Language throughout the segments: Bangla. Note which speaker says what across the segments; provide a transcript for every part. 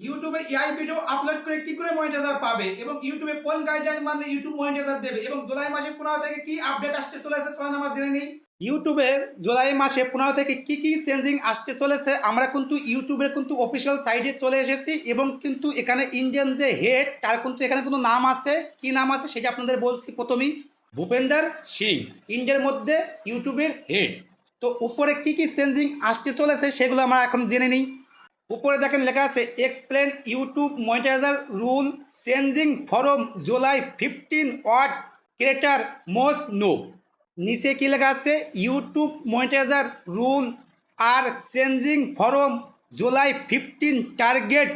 Speaker 1: ইউটিউবে এআই ভিডিও আপলোড করে কি করে মনিটাইজার পাবে? এবং ইউটিউবে কোন গাইডলাইন মানলে ইউটিউব মনিটাইজার দেবে? এবং জুলাই মাসে পনেরো থেকে কি আপডেট আসতে চলেছে? চলেন আমরা জেনে নেই। ইউটিউবে জুলাই মাসে পনেরো থেকে কি কি চেঞ্জিং আসতে চলেছে? আমরা কিন্তু ইউটিউবের কিন্তু অফিসিয়াল সাইটে চলে এসেছি এবং কিন্তু এখানে ইন্ডিয়ান যে হেড তার কিন্তু এখানে কোনো নাম আছে। কি নাম আছে সেটা আপনাদের বলছি প্রথমেই। ভূপেন্দার সিং ইন্ডিয়ার মধ্যে ইউটিউবের হেড তো উপরে কি কি চেঞ্জিং আসতে চলেছে সেগুলো আমরা এখন জেনে নিই। উপরে দেখেন লেখা আছে explain YouTube monetizer rule changing from July fifteen what creator must know নিচে কি লেখা আছে YouTube monetizer rule are changing from July fifteen target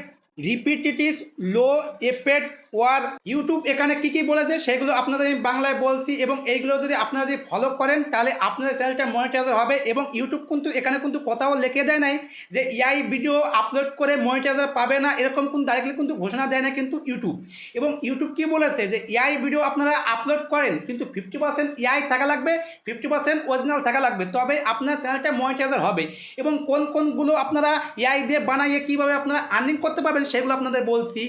Speaker 1: repetitious low effort war YouTube এখানে কি কি বলেছে সেগুলো আপনাদের আমি বাংলায় বলছি এবং এইগুলো যদি আপনারা যদি ফলো করেন, তাহলে আপনাদের চ্যানেলটা মনিটাইজার হবে এবং ইউটিউব কিন্তু, এখানে কিন্তু কোথাও লিখে দেয় নাই যে ইআই ভিডিও আপলোড করে মনিটাইজার পাবে না, এরকম কিন্তু ডাইরেক্টলি কিন্তু ঘোষণা দেয় না কিন্তু ইউটিউব এবং ইউটিউব কি বলেছে যে ইআই ভিডিও আপনারা আপলোড করেন, কিন্তু ফিফটি পার্সেন্ট ইআই থাকা লাগবে ফিফটি পার্সেন্ট অরিজিনাল থাকা লাগবে, তবে আপনার চ্যানেলটা মনিটাইজার হবে। এবং কোন কোনগুলো আপনারা এআই দিয়ে বানাইয়ে কীভাবে আপনারা আর্নিং করতে পারবেন সেগুলো আপনাদের বলছি।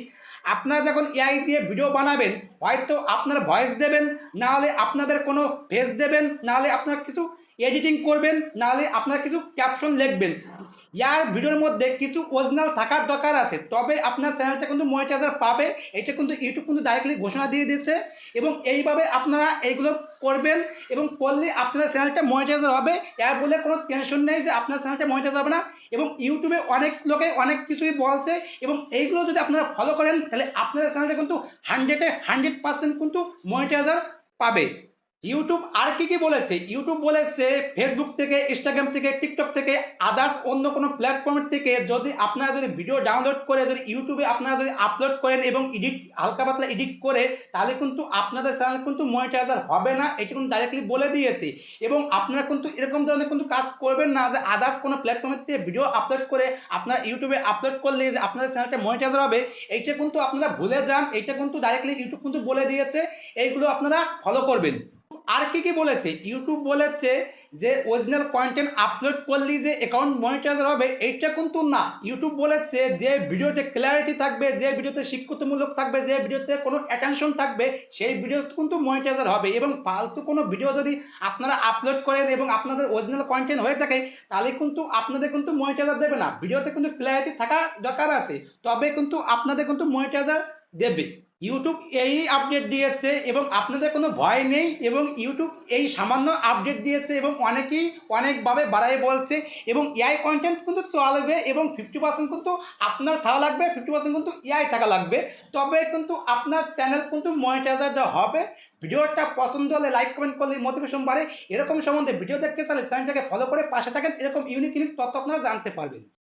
Speaker 1: আপনারা যখন এআই দিয়ে ভিডিও বানাবেন, হয়তো আপনার ভয়েস দেবেন নাহলে আপনাদের কোনো ফেস দেবেন নাহলে আপনার কিছু এডিটিং করবেন, নাহলে আপনার কিছু ক্যাপশন লিখবেন। ইয়ার ভিডিওর মধ্যে কিছু অরিজিনাল থাকার দরকার আছে, তবে আপনার চ্যানেলটা কিন্তু মনিটাইজার পাবে, এটা কিন্তু ইউটিউব কিন্তু ডাইরেক্টলি ঘোষণা দিয়ে দিয়েছে, এবং এইভাবে আপনারা এইগুলো করবেন, এবং করলে আপনার চ্যানেলটা মনিটাইজার হবে, এর বলে কোনো টেনশন নেই যে আপনার চ্যানেলটা মনিটাইজার হবে না, এবং ইউটিউবে অনেক লোকে অনেক কিছুই বলছে, এবং এইগুলো যদি আপনারা ফলো করেন, তাহলে আপনাদের চ্যানেলটা কিন্তু হান্ড্রেডে হান্ড্রেড পার্সেন্ট কিন্তু মনিটাইজার পাবে। ইউটিউব আর কি কি বলেছে? ইউটিউব বলেছে ফেসবুক থেকে ইনস্টাগ্রাম থেকে টিকটক থেকে আদার্স অন্য কোনো প্ল্যাটফর্মের থেকে যদি আপনারা যদি ভিডিও ডাউনলোড করে, যদি ইউটিউবে আপনারা যদি আপলোড করেন এবং এডিট হালকা পাতলা এডিট করে, তাহলে কিন্তু আপনাদের চ্যানেল কিন্তু মনিটাইজার হবে না। এটা কিন্তু ডাইরেক্টলি বলে দিয়েছে। এবং আপনারা কিন্তু এরকম ধরনের কিন্তু কাজ করবেন না যে আদার্স কোনো প্ল্যাটফর্মের থেকে ভিডিও আপলোড করে আপনারা ইউটিউবে আপলোড করলে যে আপনাদের চ্যানেলটা মনিটাইজার হবে, এইটা কিন্তু আপনারা ভুলে যান। এইটা কিন্তু ডাইরেক্টলি ইউটিউব কিন্তু বলে দিয়েছে। এইগুলো আপনারা ফলো করবেন। আর কি কি বলেছে? ইউটিউব বলেছে যে অরিজিনাল কন্টেন্ট আপলোড করলে যে অ্যাকাউন্ট মনিটাইজার হবে, এইটা কিন্তু না। ইউটিউব বলেছে যে ভিডিওতে ক্ল্যারিটি থাকবে, যে ভিডিওতে শিক্ষিতমূলক থাকবে, যে ভিডিওতে কোনো অ্যাটেনশন থাকবে, সেই ভিডিও কিন্তু মনিটাইজার হবে। এবং ফালতু কোনো ভিডিও যদি আপনারা আপলোড করেন এবং আপনাদের অরিজিনাল কন্টেন্ট হয়ে থাকে, তাহলে কিন্তু আপনাদের কিন্তু মনিটাইজার দেবে না। ভিডিওতে কিন্তু ক্ল্যারিটি থাকা দরকার আছে। তবে কিন্তু আপনাদের কিন্তু মনিটাইজার দেবে। ইউটিউব এই আপডেট দিয়েছে এবং আপনাদের কোনো ভয় নেই এবং ইউটিউব এই সামান্য আপডেট দিয়েছে এবং অনেকেই অনেকভাবে বাড়াই বলছে এবং এআই কন্টেন্ট কিন্তু চলবে এবং ফিফটি পার্সেন্ট কিন্তু আপনার থাকা লাগবে ফিফটি পার্সেন্ট কিন্তু এআই থাকা লাগবে। তবে কিন্তু আপনার চ্যানেল কিন্তু মনিটাইজার হবে। ভিডিওটা পছন্দ হলে লাইক কমেন্ট করলে মোটিভেশন বাড়ে। এরকম সম্বন্ধে ভিডিও দেখতে চাইলে চ্যানেলটাকে ফলো করে পাশে থাকেন। এরকম ইউনিক ইউনিক তথ্য আপনারা জানতে পারবেন।